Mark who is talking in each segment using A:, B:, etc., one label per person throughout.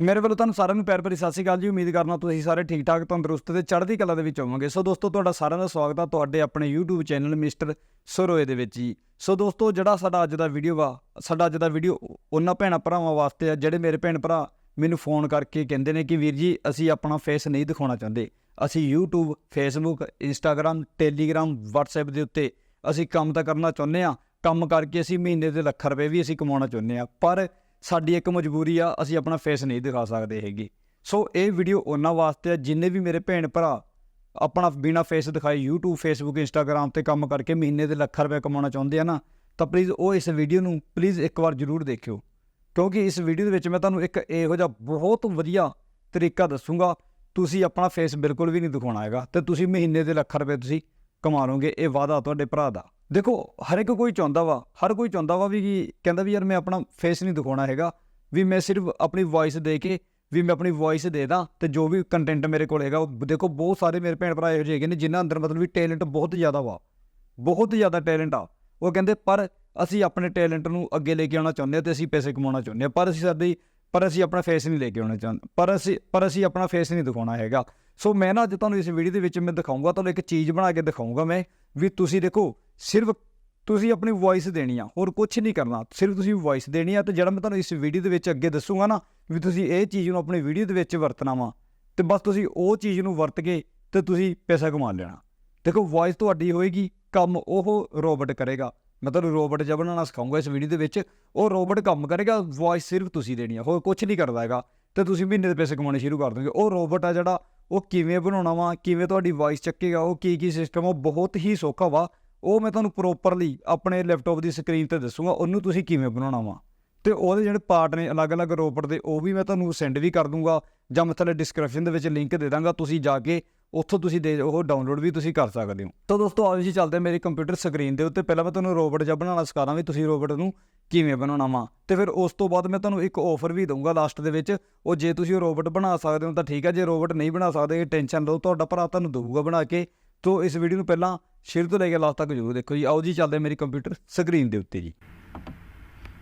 A: ਮੇਰੇ ਵੱਲੋਂ ਤੁਹਾਨੂੰ ਸਾਰਿਆਂ ਨੂੰ ਪਿਆਰ ਭਰੀ ਸਤਿ ਸ਼੍ਰੀ ਅਕਾਲ ਜੀ। ਉਮੀਦ ਕਰਨਾ ਤੁਸੀਂ ਸਾਰੇ ਠੀਕ ਠਾਕ ਤੰਦਰੁਸਤ ਤੇ ਚੜ੍ਹਦੀ ਕਲਾ ਦੇ ਵਿੱਚ ਹੋਵੋਗੇ। ਸੋ ਦੋਸਤੋ, ਤੁਹਾਡਾ ਸਾਰਿਆਂ ਦਾ ਸਵਾਗਤ ਆ ਤੁਹਾਡੇ ਆਪਣੇ YouTube ਚੈਨਲ ਮਿਸਟਰ ਸਰੋਏ ਦੇ ਵਿੱਚ ਜੀ। ਸੋ ਦੋਸਤੋ, ਜਿਹੜਾ ਸਾਡਾ ਅੱਜ ਦਾ ਵੀਡੀਓ ਵਾ, ਸਾਡਾ ਅੱਜ ਦਾ ਵੀਡੀਓ ਉਹਨਾਂ ਭੈਣਾਂ ਭਰਾਵਾਂ ਵਾਸਤੇ ਆ, ਜਿਹੜੇ ਮੇਰੇ ਭੈਣ ਭਰਾ ਮੈਨੂੰ ਫੋਨ ਕਰਕੇ ਕਹਿੰਦੇ ਨੇ ਕਿ ਵੀਰ ਜੀ, ਅਸੀਂ ਆਪਣਾ ਫੇਸ ਨਹੀਂ ਦਿਖਾਉਣਾ ਚਾਹੁੰਦੇ। ਅਸੀਂ YouTube, Facebook, Instagram, Telegram, WhatsApp ਦੇ ਉੱਤੇ ਅਸੀਂ ਕੰਮ ਤਾਂ ਕਰਨਾ ਚਾਹੁੰਦੇ ਆ। ਕੰਮ ਕਰਕੇ ਅਸੀਂ ਮਹੀਨੇ ਦੇ ਲੱਖ ਰੁਪਏ ਵੀ ਅਸੀਂ ਕਮਾਉਣਾ ਚਾਹੁੰਦੇ ਆ। ਪਰ ਸਾਡੀ ਇੱਕ ਮਜਬੂਰੀ ਆ, ਅਸੀਂ ਆਪਣਾ ਫੇਸ ਨਹੀਂ ਦਿਖਾ ਸਕਦੇ ਹੈਗੇ। ਸੋ ਇਹ ਵੀਡੀਓ ਉਹਨਾਂ ਵਾਸਤੇ ਆ, ਜਿੰਨੇ ਵੀ ਮੇਰੇ ਭੈਣ ਭਰਾ ਆਪਣਾ ਬਿਨਾ ਫੇਸ ਦਿਖਾਏ YouTube, Facebook, Instagram ਤੇ ਕੰਮ ਕਰਕੇ ਮਹੀਨੇ ਦੇ ਲੱਖ ਰੁਪਏ ਕਮਾਉਣਾ ਚਾਹੁੰਦੇ ਆ ਨਾ, ਤਾਂ ਪਲੀਜ਼ ਉਹ ਇਸ ਵੀਡੀਓ ਨੂੰ ਪਲੀਜ਼ ਇੱਕ ਵਾਰ ਜ਼ਰੂਰ ਦੇਖਿਓ। ਕਿਉਂਕਿ ਇਸ ਵੀਡੀਓ ਦੇ ਵਿੱਚ ਮੈਂ ਤੁਹਾਨੂੰ ਇੱਕ ਇਹੋ ਜਿਹਾ ਬਹੁਤ ਵਧੀਆ ਤਰੀਕਾ ਦੱਸੂਗਾ, ਤੁਸੀਂ ਆਪਣਾ ਫੇਸ ਬਿਲਕੁਲ ਵੀ ਨਹੀਂ ਦਿਖਾਉਣਾ ਹੈਗਾ ਤੇ ਤੁਸੀਂ ਮਹੀਨੇ ਦੇ ਲੱਖ ਰੁਪਏ ਤੁਸੀਂ ਕਮਾ ਲਓਗੇ, ਇਹ ਵਾਅਦਾ ਤੁਹਾਡੇ ਭਰਾ ਦਾ। ਦੇਖੋ, ਹਰ ਇੱਕ ਕੋਈ ਚਾਹੁੰਦਾ ਵਾ, ਹਰ ਕੋਈ ਚਾਹੁੰਦਾ ਵਾ ਵੀ ਕਹਿੰਦਾ ਵੀ ਯਾਰ ਮੈਂ ਆਪਣਾ ਫੇਸ ਨਹੀਂ ਦਿਖਾਉਣਾ ਹੈਗਾ, ਵੀ ਮੈਂ ਸਿਰਫ ਆਪਣੀ ਵੌਇਸ ਦੇ ਕੇ, ਵੀ ਮੈਂ ਆਪਣੀ ਵੌਇਸ ਦੇ ਦਾਂ ਤੇ ਜੋ ਵੀ ਕੰਟੈਂਟ ਮੇਰੇ ਕੋਲ ਹੈਗਾ, ਉਹ ਦੇਖੋ ਬਹੁਤ ਸਾਰੇ ਮੇਰੇ ਭੈਣ ਭਰਾ ਇਹੋ ਜਿਹੇ ਹੈਗੇ ਨੇ ਜਿਨ੍ਹਾਂ ਅੰਦਰ ਮਤਲਬ ਵੀ ਟੈਲੈਂਟ ਬਹੁਤ ਜ਼ਿਆਦਾ ਵਾ, ਬਹੁਤ ਜ਼ਿਆਦਾ ਟੈਲੈਂਟ ਆ। ਉਹ ਕਹਿੰਦੇ, ਪਰ ਅਸੀਂ ਆਪਣੇ ਟੈਲੈਂਟ ਨੂੰ ਅੱਗੇ ਲੈ ਕੇ ਆਉਣਾ ਚਾਹੁੰਦੇ ਹਾਂ ਤੇ ਅਸੀਂ ਪੈਸੇ ਕਮਾਉਣਾ ਚਾਹੁੰਦੇ ਹਾਂ ਪਰ ਅਸੀਂ ਸਾਡੀ, ਪਰ ਅਸੀਂ ਆਪਣਾ ਫੇਸ ਨਹੀਂ ਲੈ ਕੇ ਆਉਣਾ ਚਾਹੁੰਦੇ, ਪਰ ਅਸੀਂ ਪਰ ਅਸੀਂ ਆਪਣਾ ਫੇਸ ਨਹੀਂ ਦਿਖਾਉਣਾ ਹੈਗਾ। ਸੋ ਮੈਂ ਨਾ ਅੱਜ ਤੁਹਾਨੂੰ ਇਸ ਵੀਡੀਓ ਦੇ ਵਿੱਚ ਮੈਂ ਦਿਖਾਊਂਗਾ, ਤੁਹਾਨੂੰ ਇੱਕ ਚੀਜ਼ ਬਣਾ ਕੇ ਦਿਖਾਊਂਗਾ ਮੈਂ ਵੀ ਤੁਸੀਂ ਦੇਖੋ, ਸਿਰਫ ਤੁਸੀਂ ਆਪਣੀ ਵੌਇਸ ਦੇਣੀ ਆ, ਹੋਰ ਕੁਝ ਨਹੀਂ ਕਰਨਾ। ਸਿਰਫ ਤੁਸੀਂ ਵੌਇਸ ਦੇਣੀ ਆ ਤੇ ਜਿਹੜਾ ਮੈਂ ਤੁਹਾਨੂੰ ਇਸ ਵੀਡੀਓ ਦੇ ਵਿੱਚ ਅੱਗੇ ਦੱਸੂਗਾ ਨਾ ਵੀ ਤੁਸੀਂ ਇਹ ਚੀਜ਼ ਨੂੰ ਆਪਣੀ ਵੀਡੀਓ ਦੇ ਵਿੱਚ ਵਰਤਣਾ ਵਾ, ਤੇ ਬਸ ਤੁਸੀਂ ਉਹ ਚੀਜ਼ ਨੂੰ ਵਰਤ ਕੇ ਤੇ ਤੁਸੀਂ ਪੈਸਾ ਕਮਾ ਲੈਣਾ। ਦੇਖੋ ਵੌਇਸ ਤੁਹਾਡੀ ਹੋਏਗੀ, ਕੰਮ ਉਹ ਰੋਬੋਟ ਕਰੇਗਾ। ਮੈਂ ਤੁਹਾਨੂੰ ਰੋਬੋਟ ਜਿਹਾ ਬਣਾਉਣਾ ਸਿਖਾਊਂਗਾ ਇਸ ਵੀਡੀਓ ਦੇ ਵਿੱਚ। ਉਹ ਰੋਬੋਟ ਕੰਮ ਕਰੇਗਾ ਵੌਇਸ ਸਿਰਫ ਤੁਸੀਂ ਦੇਣੀ ਆ, ਹੋਰ ਕੁਝ ਨਹੀਂ ਕਰਦਾ ਹੈਗਾ। ਤੇ ਤੁਸੀਂ ਮਹੀਨੇ ਦੇ ਪੈਸੇ ਕਮਾਉਣੇ ਸ਼ੁਰੂ ਕਰ ਦੋਗੇ। ਉਹ ਰੋਬੋਟ ਆ ਜਿਹੜਾ ਉਹ ਕਿਵੇਂ ਬਣਾਉਣਾ ਵਾ, ਕਿਵੇਂ ਤੁਹਾਡੀ ਵੌਇਸ ਚੱਕੇਗਾ, ਉਹ ਕੀ ਕੀ ਸਿਸਟਮ ਉਹ ਬਹੁਤ ਹੀ ਸੌਖਾ ਵਾ। ਉਹ ਮੈਂ ਤੁਹਾਨੂੰ ਪ੍ਰੋਪਰਲੀ ਆਪਣੇ ਲੈਪਟਾਪ ਦੀ ਸਕਰੀਨ ਤੇ ਦੱਸੂਗਾ, ਉਹਨੂੰ ਤੁਸੀਂ ਕਿਵੇਂ ਬਣਾਉਣਾ ਵਾ। ਤੇ ਉਹਦੇ ਜਿਹੜੇ ਪਾਰਟ ਨੇ ਅਲੱਗ-ਅਲੱਗ ਰੋਬੋਟ ਦੇ, ਉਹ ਵੀ ਮੈਂ ਤੁਹਾਨੂੰ ਸੈਂਡ ਵੀ ਕਰ ਦੂੰਗਾ। ਜਾਂ ਮੈਂ ਥੱਲੇ ਡਿਸਕ੍ਰਿਪਸ਼ਨ ਦੇ ਵਿੱਚ ਲਿੰਕ ਦੇ ਦਾਂਗਾ, ਤੁਸੀਂ ਜਾ ਕੇ ਉੱਥੋਂ ਤੁਸੀਂ ਦੇ, ਉਹ ਡਾਊਨਲੋਡ ਵੀ ਤੁਸੀਂ ਕਰ ਸਕਦੇ ਹੋ। ਤਾਂ ਦੋਸਤੋ, ਆਓ ਜੀ, ਚੱਲਦੇ ਹਾਂ ਮੇਰੀ ਕੰਪਿਊਟਰ ਸਕਰੀਨ ਦੇ ਉੱਤੇ। ਪਹਿਲਾਂ ਮੈਂ ਤੁਹਾਨੂੰ ਰੋਬੋਟ ਜਿਹਾ ਬਣਾਉਣਾ ਸਿਖਾਵਾਂ ਵੀ ਤੁਸੀਂ ਰੋਬੋਟ ਨੂੰ। ਕਿਵੇਂ ਬਣਾਉਣਾ ਵਾ? ਤੇ ਫਿਰ ਉਸ ਤੋਂ ਬਾਅਦ ਮੈਂ ਤੁਹਾਨੂੰ ਇੱਕ ਆਫਰ ਵੀ ਦਊਂਗਾ ਲਾਸਟ ਦੇ ਵਿੱਚ। ਉਹ ਜੇ ਤੁਸੀਂ ਉਹ ਰੋਬੋਟ ਬਣਾ ਸਕਦੇ ਹੋ ਤਾਂ ਠੀਕ ਹੈ ਜੇ ਰੋਬੋਟ ਨਹੀਂ ਬਣਾ ਸਕਦੇ ਟੈਨਸ਼ਨ ਲਓ, ਤੁਹਾਡਾ ਭਰਾ ਤੁਹਾਨੂੰ ਦਊਗਾ ਬਣਾ ਕੇ। ਤੋ ਇਸ ਵੀਡੀਓ ਨੂੰ ਪਹਿਲਾਂ ਸ਼ੁਰੂ ਤੋਂ ਲੈ ਕੇ ਲਾਸਟ ਤੱਕ ਜ਼ਰੂਰ ਦੇਖੋ ਜੀ। ਆਓ ਜੀ, ਚੱਲਦੇ ਮੇਰੀ ਕੰਪਿਊਟਰ ਸਕਰੀਨ ਦੇ ਉੱਤੇ ਜੀ।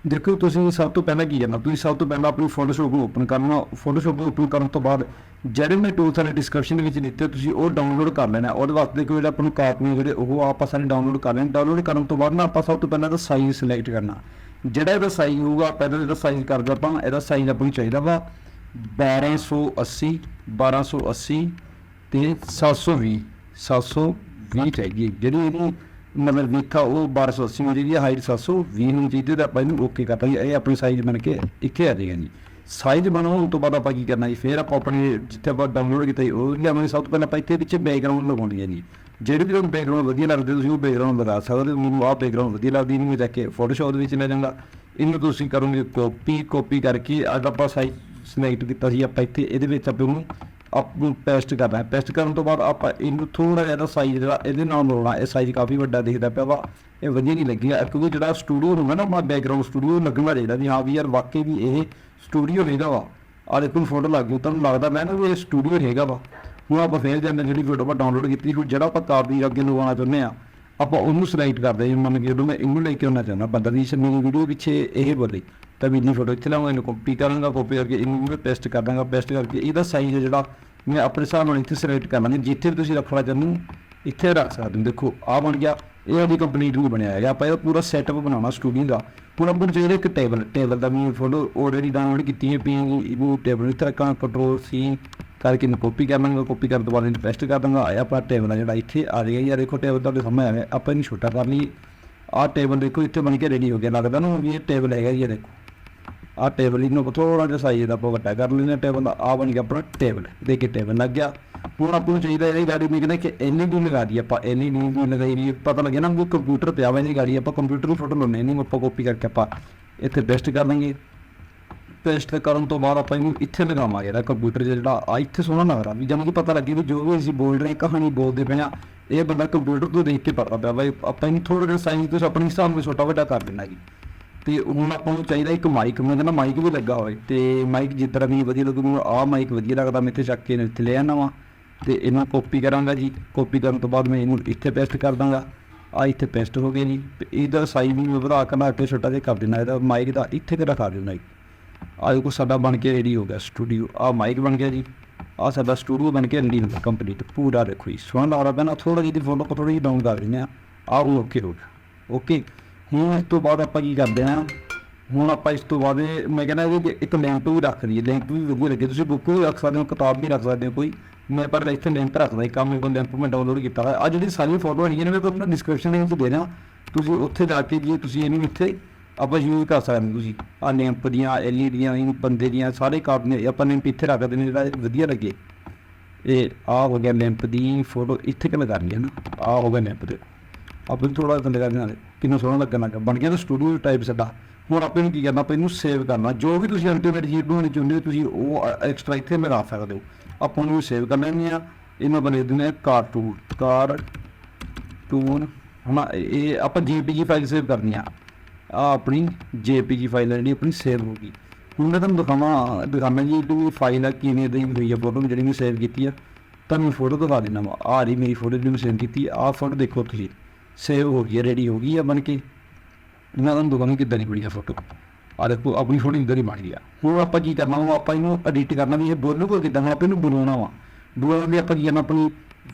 B: ਦੇਖੋ, ਤੁਸੀਂ ਸਭ ਤੋਂ ਪਹਿਲਾਂ ਕੀ ਕਰਨਾ? ਤੁਸੀਂ ਸਭ ਤੋਂ ਪਹਿਲਾਂ ਆਪਣੀ ਫੋਟੋਸ਼ਾਪ ਨੂੰ ਓਪਨ ਕਰਨਾ। ਫੋਟੋਸ਼ਾਪ ਨੂੰ ਓਪਨ ਕਰਨ ਤੋਂ ਬਾਅਦ ਜਿਹੜੇ ਮੈਂ ਟੂਲ ਵਾਲੇ ਡਿਸਕ੍ਰਿਪਸ਼ਨ ਦੇ ਵਿੱਚ ਦਿੱਤੇ, ਤੁਸੀਂ ਉਹ ਡਾਊਨਲੋਡ ਕਰ ਲੈਣਾ। ਉਹਦੇ ਵਾਸਤੇ ਦੇਖੋ, ਜਿਹੜਾ ਆਪਾਂ ਨੂੰ ਕਾਪੀਆਂ ਜਿਹੜੇ, ਉਹ ਆਪਾਂ ਸਾਰੇ ਡਾਊਨਲੋਡ ਕਰ ਲੈਣੇ। ਡਾਊਨਲੋਡ ਕਰਨ ਤੋਂ ਬਾਅਦ ਨਾ ਆਪਾਂ ਸਭ ਤੋਂ ਪਹਿਲਾਂ ਤਾਂ ਸਾਈਜ਼ ਸਿਲੈਕਟ ਕਰਨਾ। ਜਿਹੜਾ ਇਹਦਾ ਸਾਈਜ਼ ਹੋਊਗਾ ਪਹਿਲਾਂ ਇਹਦਾ ਸਾਈਜ਼ ਕਰਦੇ ਆਪਾਂ, ਇਹਦਾ ਸਾਈਜ਼ ਆਪਾਂ ਨੂੰ ਚਾਹੀਦਾ ਵਾ 1280 1280 ਤੇ 720 720 ਚਾਹੀਦੀ ਹੈ। ਜਿਹੜੀ ਇਹਦੀ ਨੰਬਰ ਵਿਖਾ, ਉਹ 1280 ਹੋ ਜਿਹਦੀ ਹਾਈਟ 720 ਹੋਣੀ ਚਾਹੀਦੀ ਤਾਂ ਆਪਾਂ ਇਹਨੂੰ ਓਕੇ ਕਰਤਾ ਜੀ ਇਹ ਆਪਣੀ ਸਾਈਜ਼ ਬਣ ਕੇ ਇੱਥੇ ਆ ਜਾਏਗਾ ਜੀ। ਸਾਈਜ਼ ਬਣਾਉਣ ਤੋਂ ਬਾਅਦ ਆਪਾਂ ਕੀ ਕਰਨਾ ਜੀ? ਫਿਰ ਆਪਾਂ ਆਪਣੇ ਜਿੱਥੇ ਆਪਾਂ ਡਾਊਨਲੋਡ ਕੀਤਾ ਜੀ ਉਹ ਲਿਆਵਾਂਗੇ ਸਭ ਤੋਂ ਪਹਿਲਾਂ ਆਪਾਂ ਇੱਥੇ ਪਿੱਛੇ ਬੈਕਗ੍ਰਾਉਂਡ ਲਗਾਉਣੀ ਹੈ ਜੀ। ਜਿਹੜੇ ਵੀ ਤੁਹਾਨੂੰ ਬੈਕਗ੍ਰਾਉਂਡ ਵਧੀਆ ਲੱਗਦੇ, ਤੁਸੀਂ ਉਹ ਬੈਕਗ੍ਰਾਉਂਡ ਲਗਾ ਸਕਦੇ ਹੋ। ਮੈਨੂੰ ਆਹ ਬੈਕਗ੍ਰਾਉਂਡ ਵਧੀਆ ਲੱਗਦੀ ਨਹੀਂ ਮੈਂ ਜਾ ਕੇ ਫੋਟੋਸ਼ਾਪ ਦੇ ਵਿੱਚ ਲੈ ਜਾਵਾਂਗਾ ਇਹਨੂੰ ਤੁਸੀਂ ਕਰੋਗੇ ਕਾਪੀ ਕਾਪੀ ਕਰਕੇ ਅੱਜ ਆਪਾਂ ਸਾਈਜ਼ ਸਿਲੈਕਟ ਕੀਤਾ ਸੀ, ਆਪਾਂ ਇੱਥੇ ਇਹਦੇ ਵਿੱਚ ਆਪਾਂ ਉਹਨੂੰ ਆਪ ਨੂੰ ਪੈਸਟ ਕਰਨਾ ਹੈ। ਪੈਸਟ ਕਰਨ ਤੋਂ ਬਾਅਦ ਆਪਾਂ ਇਹਨੂੰ ਥੋੜਾ ਜਿਹਾ ਸਾਈਜ਼ ਜਿਹੜਾ ਇਹਦੇ ਨਾਲ ਮਿਲਾਉਣਾ, ਇਹ ਸਾਈਜ਼ ਕਾਫੀ ਵੱਡਾ ਦਿਖਦਾ ਪਿਆ ਵਾ, ਇਹ ਵਧੀਆ ਨਹੀਂ ਲੱਗਿਆ। ਕਿਉਂਕਿ ਜਿਹੜਾ ਸਟੂਡੀਓ ਹੋਊਗਾ ਨਾ, ਆਪਣਾ ਬੈਕਗ੍ਰਾਉਂਡ ਸਟੂਡੀਓ ਲੱਗਣਾ ਚਾਹੀਦਾ ਵੀ, ਹਾਂ ਵੀ ਯਾਰ ਵਾਕਈ ਵੀ ਇਹ ਸਟੂਡੀਓ ਹੈਗਾ ਵਾ। ਆ ਦੇਖੋ ਫੋਟੋ ਲੱਗ ਗਈ, ਤੁਹਾਨੂੰ ਲੱਗਦਾ ਮੈਂ ਨਾ ਵੀ ਇਹ ਸਟੂਡੀਓ ਹੈਗਾ ਵਾ। ਹੁਣ ਆਪਾਂ ਫੇਰ ਜਾਂਦੇ ਜਿਹੜੀ ਫੋਟੋ ਆਪਾਂ ਡਾਊਨਲੋਡ ਕੀਤੀ ਹੁਣ ਜਿਹੜਾ ਆਪਾਂ ਕਾਪੀ ਅੱਗੇ ਲਗਾਉਣਾ ਚਾਹੁੰਦੇ ਆ, ਆਪਾਂ ਉਹਨੂੰ ਸਿਲੈਕਟ ਕਰਦੇ ਹਾਂ ਮੰਨ ਕੇ ਜਦੋਂ ਮੈਂ ਇਹਨੂੰ ਲੈ ਕੇ ਆਉਣਾ ਚਾਹੁੰਦਾ, ਬੰਦਾ ਦੀ ਮੇਰੀ ਵੀਡੀਓ ਪਿੱਛੇ ਇਹ ਬੋਲੀ, ਤਾਂ ਵੀ ਇਹਦੀ ਫੋਟੋ ਇੱਥੇ ਲਾਉਂਗਾ, ਇਹਨੂੰ ਕਾਪੀ ਕਰਾਂਗਾ ਕਾਪੀ ਕਰਕੇ ਇਹਨੂੰ ਮੈਂ ਪੇਸਟ ਕਰ ਦਾਂਗਾ ਪੇਸਟ ਕਰਕੇ ਇਹਦਾ ਸਾਈਜ਼ ਜਿਹੜਾ ਮੈਂ ਆਪਣੇ ਹਿਸਾਬ ਨਾਲ ਇੱਥੇ ਸਿਲੈਕਟ ਕਰ ਲਾਂਗਾ, ਜਿੱਥੇ ਵੀ ਤੁਸੀਂ ਰੱਖਣਾ ਚਾਹੁੰਦੇ ਹੋ, ਇੱਥੇ ਰੱਖ ਸਕਦੇ ਹੋ। ਦੇਖੋ ਆ ਬਣ ਗਿਆ ਇਹ ਉਹਦੀ ਕੰਪਲੀਟ ਨਹੀਂ ਬਣਿਆ ਹੈਗਾ। ਆਪਾਂ ਇਹ ਪੂਰਾ ਸੈਟਅਪ ਬਣਾਉਣਾ ਸਟੂਡੀਓ ਦਾ। ਪੂਰਾ ਆਪਾਂ ਨੂੰ ਇੱਕ ਟੇਬਲ ਟੇਬਲ ਦਾ ਵੀ ਫੋਟੋ ਆਲਰੇਡੀ ਡਾਊਨਲੋਡ ਕੀਤੀ ਹੈ ਪੀ ਇਹ ਟੇਬਲ ਇੱਥੇ ਰੱਖਾਂ ਕੰਟਰੋਲ ਸੀ ਕਰਕੇ ਇਹਨੂੰ ਕਾਪੀ ਕਰ ਲਾਂਗਾ ਕਾਪੀ ਕਰਨ ਤੋਂ ਬਾਅਦ ਇਹਨੂੰ ਪੇਸਟ ਕਰ ਦਾਂਗਾ। ਆਇਆ ਪਰ ਟੇਬਲ ਆ ਜਿਹੜਾ ਇੱਥੇ ਆ ਜਾਏਗਾ ਯਾਰ ਦੇਖੋ ਟੇਬਲ ਤੁਹਾਡੇ ਸਾਹਮਣੇ ਆ ਗਿਆ। ਆਪਾਂ ਇਹਨੂੰ ਛੋਟਾ ਕਰ ਲਈ ਆਹ ਟੇਬਲ ਦੇਖੋ, ਇੱਥੇ ਬਣ ਕੇ ਰੈਡੀ ਹੋ ਗਿਆ। ਲੱਗਦਾ ਨਾ ਵੀ ਇਹ ਟੇਬਲ ਹੈਗਾ ਜੀ, ਇਹ ਦੇਖੋ। ਆਹ ਟੇਬਲ ਇਹਨੂੰ ਥੋੜਾ ਜਿਹਾ ਸਾਈਜ਼ ਦਾ ਆਪਾਂ ਵੱਡਾ ਕਰ ਲੈਣਾ ਟੇਬਲ ਦਾ ਆ ਬਣ ਗਿਆ ਆਪਣਾ ਟੇਬਲ ਦੇਖੇ ਟੇਬਲ ਲੱਗ ਗਿਆ। ਹੁਣ ਆਪਾਂ ਨੂੰ ਚਾਹੀਦਾ ਇਹਦੀ ਗਾੜੀ ਮੈਂ ਕਹਿੰਦਾ ਕਿ ਇੰਨੀ ਦੂਰ ਲਗਾ ਦੀ ਆਪਾਂ, ਇੰਨੀ ਨਹੀਂ ਦੂਰ ਲਗਾਈ ਵੀ ਪਤਾ ਲੱਗਿਆ ਨਾ ਵੀ ਕੰਪਿਊਟਰ ਪਿਆ ਵਾ ਇਹਦੀ ਗਾੜੀ, ਆਪਾਂ ਕੰਪਿਊਟਰ ਨੂੰ ਫੋਟੋ ਲਾਉਣੇ ਨਹੀਂ, ਆਪਾਂ ਕਾਪੀ ਕਰਕੇ ਆਪਾਂ ਇੱਥੇ ਪੇਸਟ ਕਰ ਦਾਂਗੇ ਪੇਸਟ ਕਰਨ ਤੋਂ ਬਾਅਦ ਆਪਾਂ ਇਹਨੂੰ ਇੱਥੇ ਲਗਾਵਾਂਗੇ ਇਹਦਾ ਕੰਪਿਊਟਰ ਜਿਹੜਾ ਆ ਇੱਥੇ ਸੋਹਣਾ ਲੱਗ ਰਿਹਾ ਵੀ ਜਦੋਂ ਕਿ ਪਤਾ ਲੱਗੀ ਵੀ ਜੋ ਵੀ ਅਸੀਂ ਬੋਲ ਰਹੇ, ਕਹਾਣੀ ਬੋਲਦੇ ਪਏ ਆ, ਇਹ ਬੰਦਾ ਕੰਪਿਊਟਰ ਤੋਂ ਦੇਖ ਕੇ ਪਤਾ ਪਿਆ ਬਈ ਆਪਾਂ ਇਹਨੂੰ ਥੋੜਾ ਜਿਹਾ ਸਾਈਜ਼ ਤੋਂ ਆਪਣੇ ਹਿਸਾਬ ਨਾਲ ਛੋਟਾ ਵੱਡਾ ਕਰ ਦੇਣਾ ਜੀ। ਤੇ ਹੁਣ ਆਪਾਂ ਨੂੰ ਚਾਹੀਦਾ ਇੱਕ ਮਾਈਕ ਮੈਂ ਕਹਿੰਦਾ ਮਾਈਕ ਵੀ ਲੱਗਾ ਹੋਵੇ। ਤੇ ਮਾਈਕ ਜਿਸ ਤਰ੍ਹਾਂ ਵੀ ਵਧੀਆ ਲੱਗੂ ਮੈਨੂੰ ਆਹ ਮਾਈਕ ਵਧੀਆ ਲੱਗਦਾ, ਮੈਂ ਇੱਥੇ ਚੱਕ ਕੇ ਇੱਥੇ ਲੈ ਆਣਾ ਵਾ। ਤੇ ਇਹਨੂੰ ਕਾਪੀ ਕਰਾਂਗਾ ਜੀ। ਕਾਪੀ ਕਰਨ ਤੋਂ ਬਾਅਦ ਮੈਂ ਇਹਨੂੰ ਇੱਥੇ ਪੇਸਟ ਕਰ ਦਾਂਗਾ। ਆ ਇੱਥੇ ਪੇਸਟ ਹੋ ਗਿਆ ਜੀ ਤੇ ਇਹਦਾ ਸਾਈਜ਼ ਵੀ ਮੈਂ ਵਧਾ ਕੇ ਨਾ ਕੇ ਛੋਟਾ ਜਿਹਾ ਕਰ ਦੇਣਾ ਇਹਦਾ ਮਾਈਕ ਦਾ ਇੱਥੇ ਤੇ ਰਖਾ ਦੇਣਾ ਜੀ। ਆਹ ਦੇਖੋ ਸਾਡਾ ਬਣ ਕੇ ਰੈਡੀ ਹੋ ਗਿਆ ਸਟੂਡੀਓ ਆ ਮਾਈਕ ਬਣ ਗਿਆ ਜੀ। ਆ ਸਾਡਾ ਸਟੂਡੀਓ ਬਣ ਕੇ ਰੈਡੀ ਹੋ ਗਿਆ ਕੰਪਲੀਟ ਪੂਰਾ ਦੇਖੋ ਜੀ। ਸੋਹਣਾ ਲੱਗ ਰਿਹਾ ਪੈਣਾ। ਥੋੜਾ ਜਿਹੀ ਫੋਟੋ ਥੋੜੀ ਜਿਹੀ ਡਾਊਨ ਕਰ ਲੈਂਦੇ ਆ ਆਹ ਓਕੇ ਹੋ ਗਿਆ। ਓਕੇ ਹੁਣ ਇਸ ਤੋਂ ਬਾਅਦ ਆਪਾਂ ਕੀ ਕਰਦੇ ਆ? ਹੁਣ ਆਪਾਂ ਇਸ ਤੋਂ ਬਾਅਦ ਇਹ- ਮੈਂ ਕਹਿੰਦਾ ਇਹਦੇ ਇੱਕ ਲਿੰਕ ਵੀ ਰੱਖ ਦਈਏ ਲਿੰਕ ਵੀ ਵਧੀਆ ਲੱਗੇ, ਤੁਸੀਂ ਬੁੱਕ ਵੀ ਰੱਖ ਸਕਦੇ ਹੋ, ਕਿਤਾਬ ਵੀ ਰੱਖ ਸਕਦੇ ਹੋ ਕੋਈ। ਮੈਂ ਪਰ ਇੱਥੇ ਲਿੰਕ ਰੱਖਦਾ ਇੱਕ ਕੰਮ ਕੋਲ ਲਿੰਕ ਮੈਂ ਡਾਊਨਲੋਡ ਕੀਤਾ ਹੋਇਆ। ਆ ਜਿਹੜੀ ਸਾਰੀ ਫੋਟੋ ਹੈਗੀਆਂ ਨੇ, ਮੈਂ ਤੁਹਾਨੂੰ ਡਿਸਕ੍ਰਿਪਸ਼ਨ ਦੇ ਵਿੱਚ ਦੇ ਦਾਂ ਤੁਸੀਂ ਉੱਥੇ ਜਾ ਕੇ ਜੇ ਤੁਸੀਂ ਇਹਨੂੰ ਇੱਥੇ ਆਪਾਂ ਯੂਜ਼ ਕਰ ਸਕਦੇ ਹੋ ਤੁਸੀਂ। ਆ ਲੈਂਪ ਦੀਆਂ ਐਲਈਡੀਆਂ ਇਹ ਬੰਦੇ ਦੀਆਂ, ਸਾਰੇ ਕਾਰਡ ਨੇ, ਆਪਾਂ ਨੇ ਇੱਥੇ ਰੱਖ ਦਿੰਦੇ ਨੇ, ਜਿਹੜਾ ਇਹ ਵਧੀਆ ਲੱਗੇ। ਇਹ ਆ ਹੋ ਗਿਆ ਲੈਂਪ ਦੀ ਫੋਟੋ ਇੱਥੇ ਕਿ ਲਗਾਣੀ ਹੈ ਨਾ? ਆ ਹੋ ਗਿਆ ਲੈਂਪ ਤੇ ਆਪਾਂ ਨੂੰ ਥੋੜਾ ਥੱਲੇ ਕਰਨੇ ਨਾਲ, ਕਿੰਨਾ ਸੋਹਣਾ ਲੱਗਣ ਲੱਗਾ। ਬਣ ਗਿਆ ਤਾਂ ਸਟੂਡੀਓ ਟਾਈਪ ਸਾਡਾ। ਹੁਣ ਆਪਾਂ ਨੂੰ ਕੀ ਕਰਨਾ, ਆਪਾਂ ਇਹਨੂੰ ਸੇਵ ਕਰਨਾ। ਜੋ ਵੀ ਤੁਸੀਂ ਅਲਟੀਮੇਟ ਚੀਜ਼ ਬਣਾਉਣੀ ਚਾਹੁੰਦੇ ਹੋ, ਤੁਸੀਂ ਉਹ ਐਕਸਟਰਾ ਇੱਥੇ ਮਿਲਾ ਸਕਦੇ ਹੋ ਆਪਾਂ ਨੂੰ ਸੇਵ ਕਰ ਲੈਣੇ ਆ ਇਹਨੂੰ ਬਣੇ ਦਿੰਦੇ ਆ ਕਾਰਟੂਨ ਕਾਰਟੂਨ ਹਨਾ ਇਹ ਆਪਾਂ ਜੀਪੀਜੀ ਫਾਈਲ ਸੇਵ ਕਰਨੀ ਆ। ਆ ਆਪਣੀ ਜੀਪੀਜੀ ਫਾਈਲ ਜਿਹੜੀ ਆਪਣੀ ਸੇਵ ਹੋ ਗਈ। ਹੁਣ ਮੈਂ ਤੁਹਾਨੂੰ ਦਿਖਾਵਾਂ ਦਿਖਾਵਾਂ ਜੀ ਜਿਹੜੀ ਫਾਈਲ ਆ ਕਿਵੇਂ ਦੀ ਹੋਈ ਆ ਫੋਟੋ ਜਿਹੜੀ ਮੈਂ ਸੇਵ ਕੀਤੀ ਆ। ਤੁਹਾਨੂੰ ਫੋਟੋ ਦਿਖਾ ਦਿੰਦਾ ਵਾ। ਆ ਰਹੀ ਮੇਰੀ ਫੋਟੋ ਜਿਹੜੀ ਮੈਂ ਸੇਵ ਕੀਤੀ ਆ। ਫੋਟੋ ਦੇਖੋ ਤੁਸੀਂ। ਸੇਵ ਹੋ ਗਈ ਹੈ ਰੈਡੀ ਹੋ ਗਈ ਆ ਬਣ ਕੇ। ਮੈਂ ਤੁਹਾਨੂੰ ਦਿਖਾਉਣਾ ਕਿੱਦਾਂ ਦੀ ਬਣੀ ਆ ਫੋਟੋ। ਆ ਦੇਖੋ ਆਪਣੀ ਫੋਟੋ ਇੰਦਰ ਹੀ ਬਣ ਆ। ਹੁਣ ਆਪਾਂ ਕੀ ਕਰਨਾ ਵਾ ਆਪਾਂ ਇਹਨੂੰ ਐਡਿਟ ਕਰਨਾ ਵੀ ਇਹ ਬੋਲੂਗਾ ਕਿੱਦਾਂ ਹੁਣ ਆਪਾਂ ਇਹਨੂੰ ਬਣਾਉਣਾ ਵਾ। ਬਣਾਉਣ ਲਈ ਆਪਾਂ ਕੀ ਕਰਨਾ ਆਪਣੀ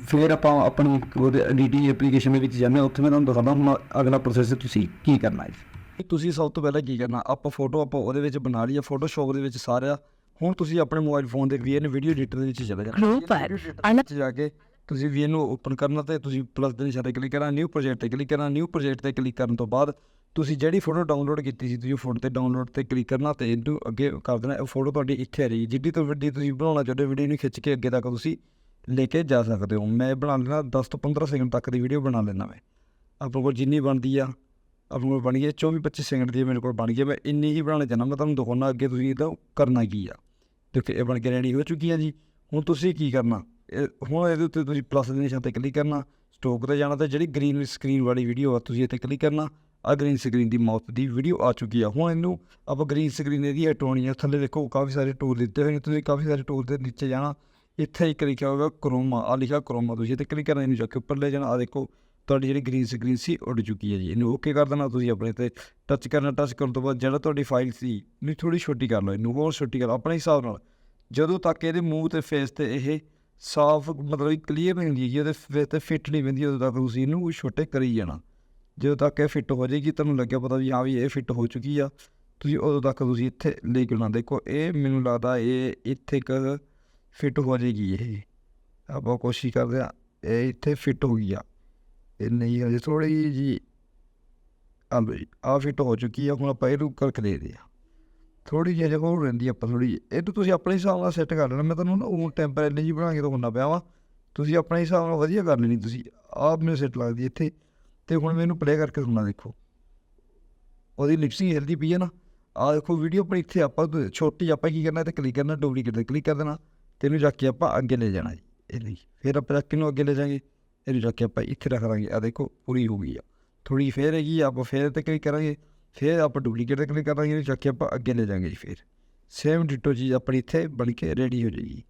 B: ਫਿਰ ਆਪਾਂ ਆਪਣੀ ਉਹਦੇ ਐਡੀਟਿੰਗ ਐਪਲੀਕੇਸ਼ਨ ਦੇ ਵਿੱਚ ਜਾਂਦੇ ਉੱਥੇ ਮੈਂ ਤੁਹਾਨੂੰ ਦਿਖਾਉਂਦਾ ਹੁਣ ਅਗਲਾ ਪ੍ਰੋਸੈਸ ਤੁਸੀਂ ਕੀ ਕਰਨਾ ਹੈ।
A: ਤੁਸੀਂ ਸਭ ਤੋਂ ਪਹਿਲਾਂ ਕੀ ਕਰਨਾ ਆਪਾਂ ਫੋਟੋ ਆਪਾਂ ਉਹਦੇ ਵਿੱਚ ਬਣਾ ਲਈ ਆ ਫੋਟੋਸ਼ਾਪ ਦੇ ਵਿੱਚ ਸਾਰਾ ਹੁਣ ਤੁਸੀਂ ਆਪਣੇ ਮੋਬਾਈਲ ਫੋਨ ਦੇ ਵੀਐਨ ਵੀਡੀਓ ਐਡੀਟਰ ਦੇ ਵਿੱਚ ਚਲੇ ਜਾਣਾ।
C: Grouper.
A: ਵਿੱਚ ਜਾ ਕੇ ਤੁਸੀਂ ਵੀ ਇਹਨੂੰ ਓਪਨ ਕਰਨਾ ਤੇ ਤੁਸੀਂ ਪਲੱਸ ਦੇ ਨਿਸ਼ਾਨ ਤੇ ਕਲਿੱਕ ਕਰਨਾ ਨਿਊ ਪ੍ਰੋਜੈਕਟ ਤੇ ਕਲਿੱਕ ਕਰਨਾ ਨਿਊ ਪ੍ਰੋਜੈਕਟ ਤੇ ਕਲਿੱਕ ਕਰਨ ਤੋਂ ਬਾਅਦ ਤੁਸੀਂ ਜਿਹੜੀ ਫੋਟੋ ਡਾਊਨਲੋਡ ਕੀਤੀ ਸੀ, ਤੁਸੀਂ ਫੋਟੋ ਤੇ ਡਾਊਨਲੋਡ ਤੇ ਕਲਿੱਕ ਕਰਨਾ ਤੇ ਇਹਨੂੰ ਅੱਗੇ ਕਰ ਦੇਣਾ ਉਹ ਫੋਟੋ ਤੁਹਾਡੀ ਇੱਥੇ ਆ ਰਹੀ, ਜਿੱਡੀ ਤੋਂ ਵੱਡੀ ਤੁਸੀਂ ਬਣਾਉਣਾ ਚਾਹੁੰਦੇ ਵੀਡੀਓ ਨੂੰ ਖਿੱਚ ਕੇ ਅੱਗੇ ਤੱਕ ਤੁਸੀਂ ਲੈ ਕੇ ਜਾ ਸਕਦੇ ਹੋ। ਮੈਂ ਬਣਾ ਲੈਣਾ 10 ਤੋਂ 15 ਸੈਕਿੰਡ ਤੱਕ ਦੀ ਵੀਡੀਓ ਬਣਾ ਲੈਣਾ ਮੈਂ। ਆਪਣੇ ਕੋਲ ਜਿੰਨੀ ਬਣਦੀ ਆ ਆਪਣੇ ਕੋਲ ਬਣੀ ਹੈ 24 25 ਸੈਕਿੰਡ ਦੀ ਮੇਰੇ ਕੋਲ ਬਣ ਗਈ ਮੈਂ ਇੰਨੀ ਹੀ ਬਣਾਉਣਾ ਚਾਹੁੰਦਾ, ਮੈਂ ਤੁਹਾਨੂੰ ਦਿਖਾਉਣਾ ਅੱਗੇ ਤੁਸੀਂ ਇਹਦਾ ਕਰਨਾ ਕੀ ਆ। ਦੇਖੋ, ਇਹ ਬਣ ਕੇ ਰੈਡੀ ਹੋ ਚੁੱਕੀ ਹੈ ਜੀ। ਹੁਣ ਤੁਸੀਂ ਕੀ ਕਰਨਾ? ਹੁਣ ਇਹਦੇ ਉੱਤੇ ਤੁਸੀਂ ਪਲੱਸ ਦੇ ਨਿਸ਼ਾਨ ਤੇ ਕਲਿੱਕ ਕਰਨਾ ਸਟੋਕ ਤੇ ਜਾਣਾ ਤੇ ਜਿਹੜੀ ਗ੍ਰੀਨ ਸਕਰੀਨ ਵਾਲੀ ਵੀਡੀਓ ਆ, ਤੁਸੀਂ ਇੱਥੇ ਕਲਿੱਕ ਕਰਨਾ ਆ ਗ੍ਰੀਨ ਸਕਰੀਨ ਦੀ ਮਾਊਥ ਦੀ ਵੀਡੀਓ ਆ ਚੁੱਕੀ ਆ। ਹੁਣ ਇਹਨੂੰ ਆਪਾਂ ਗ੍ਰੀਨ ਸਕਰੀਨ ਇਹਦੀ ਹਟਾਉਣੀ ਆ, ਥੱਲੇ ਦੇਖੋ ਕਾਫੀ ਸਾਰੇ ਟੂਲ ਦਿੱਤੇ ਹੋਏ ਨੇ, ਤੁਸੀਂ ਕਾਫੀ ਸਾਰੇ ਟੂਲ ਦੇ ਨੀਚੇ ਜਾਣਾ, ਇੱਥੇ ਇੱਕ ਲਿਖਿਆ ਹੋਗਾ ਕਰੋਮਾ ਆ ਲਿਖਿਆ ਕਰੋਮਾ ਤੁਸੀਂ ਇੱਥੇ ਕਲਿੱਕ ਕਰਨਾ, ਇਹਨੂੰ ਜਾ ਕੇ ਉੱਪਰ ਲੈ ਜਾਣਾ ਆ ਦੇਖੋ ਤੁਹਾਡੀ ਜਿਹੜੀ ਗ੍ਰੀਨ ਸਕਰੀਨ ਸੀ, ਉੱਡ ਚੁੱਕੀ ਹੈ ਜੀ। ਇਹਨੂੰ ਓਕੇ ਕਰ ਦੇਣਾ, ਤੁਸੀਂ ਆਪਣੇ ਤੇ ਟੱਚ ਕਰਨਾ ਟੱਚ ਕਰਨ ਤੋਂ ਬਾਅਦ ਜਿਹੜਾ ਤੁਹਾਡੀ ਫਾਈਲ ਸੀ, ਇਹਨੂੰ ਥੋੜੀ ਛੋਟੀ ਕਰ ਲਓ, ਇਹਨੂੰ ਹੋਰ ਛੋਟੀ ਕਰ ਲਓ, ਆਪਣੇ ਹਿਸਾਬ ਨਾਲ। ਜਦੋਂ ਤੱਕ ਇਹਦੇ ਮੂੰਹ ਤੇ ਫੇਸ ਤੇ ਇਹ ਸਾਫ਼ ਮਤਲਬ ਕਲੀਅਰ ਨਹੀਂ ਹੁੰਦੀ ਜੀ ਉਹਦੇ ਫੇਸ ਤੇ ਫਿੱਟ ਨਹੀਂ ਬੰਦੀ ਉਦੋਂ ਤੱਕ ਤੁਸੀਂ ਇਹਨੂੰ ਛੋਟੇ ਕਰੀ ਜਾਣਾ। ਜਦੋਂ ਤੱਕ ਇਹ ਫਿੱਟ ਹੋ ਜਾਏਗੀ, ਤੁਹਾਨੂੰ ਲੱਗਿਆ ਪਤਾ ਵੀ ਹਾਂ ਵੀ ਇਹ ਫਿੱਟ ਹੋ ਚੁੱਕੀ ਆ। ਤੁਸੀਂ ਉਦੋਂ ਤੱਕ ਤੁਸੀਂ ਇੱਥੇ ਲੈ ਕੇ ਆਉਣਾ। ਦੇਖੋ, ਇਹ ਮੈਨੂੰ ਲੱਗਦਾ ਇਹ ਇੱਥੇ ਕ ਫਿੱਟ ਹੋ ਜਾਏਗੀ ਇਹ। ਆਪਾਂ ਕੋਸ਼ਿਸ਼ ਕਰਦੇ ਆ ਇਹ ਇੱਥੇ ਫਿੱਟ ਹੋ ਗਈ ਆ। ਇਹ ਨਹੀਂ, ਹਜੇ ਥੋੜੀ ਜੀ ਆ ਬਈ ਆ ਫਿੱਟ ਹੋ ਚੁੱਕੀ ਆ, ਹੁਣ ਆਪਾਂ ਇਹਨੂੰ ਕਰਕੇ ਦੇ ਦੇ ਆ ਥੋੜੀ ਜਿਹੀ ਜਗ੍ਹਾ ਹੋਰ ਰਹਿੰਦੀ ਆ, ਆਪਾਂ ਥੋੜੀ ਇਹ ਤਾਂ ਤੁਸੀਂ ਆਪਣੇ ਹਿਸਾਬ ਨਾਲ ਸੈੱਟ ਕਰ ਲੈਣਾ ਮੈਂ ਤੁਹਾਨੂੰ ਨਾ ਉਹ ਟੈਂਪਰੇਰੀ ਜੀ ਬਣਾ ਕੇ ਦਿਖਾਉਣਾ ਪਿਆ ਵਾ। ਤੁਸੀਂ ਆਪਣੇ ਹਿਸਾਬ ਨਾਲ ਵਧੀਆ ਕਰ ਲੈਣੀ ਤੁਸੀਂ ਆਪ ਮੈਨੂੰ ਸੈੱਟ ਲੱਗਦੀ ਇੱਥੇ। ਤੇ ਹੁਣ ਮੈਨੂੰ ਪਲੇ ਕਰਕੇ ਸੁਣਨਾ ਦੇਖੋ। ਉਹਦੀ ਲਿਪਸਿੰਗ ਹਿਲਦੀ ਪਈ ਹੈ ਨਾ। ਆ ਦੇਖੋ ਵੀਡੀਓ ਆਪਣੀ ਇੱਥੇ ਆਪਾਂ ਤੋਂ ਛੋਟੀ ਆਪਾਂ ਕੀ ਕਰਨਾ ਤੇ ਕਲਿੱਕ ਕਰਨਾ ਡੁਪਲੀਕੇਟ ਤੇ ਕਲਿੱਕ ਕਰ ਦੇਣਾ। ਤੇ ਇਹਨੂੰ ਜਾ ਕੇ ਆਪਾਂ ਅੱਗੇ ਲੈ ਜਾਣਾ ਜੀ। ਇਹ ਲਈ ਫਿਰ ਆਪਾਂ ਜਾ ਕੇ ਇਹਨੂੰ ਅੱਗੇ ਲੈ ਜਾਵਾਂਗੇ ਇਹਨੂੰ ਜਾ ਕੇ ਆਪਾਂ ਇੱਥੇ ਰੱਖ ਦਾਂਗੇ। ਆ ਦੇਖੋ ਪੂਰੀ ਹੋ ਗਈ ਆ। ਥੋੜੀ ਫੇਰ ਹੈਗੀ ਆ, ਆਪਾਂ ਫੇਰ ਤੇ ਕਲਿੱਕ ਕਰਾਂਗੇ। ਫਿਰ ਆਪਾਂ ਡੁਪਲੀਕੇਟ ਤੇ ਕਲਿੱਕ ਕਰਾਂਗੇ ਇਹਨੂੰ ਚੱਕ ਕੇ ਆਪਾਂ ਅੱਗੇ ਲੈ ਜਾਵਾਂਗੇ ਜੀ ਫਿਰ। ਸੇਮ ਡਿਟੋ ਚੀਜ਼ ਆਪਣੀ ਇੱਥੇ ਬਣ ਕੇ ਰੈਡੀ ਹੋ ਜਾਏਗੀ।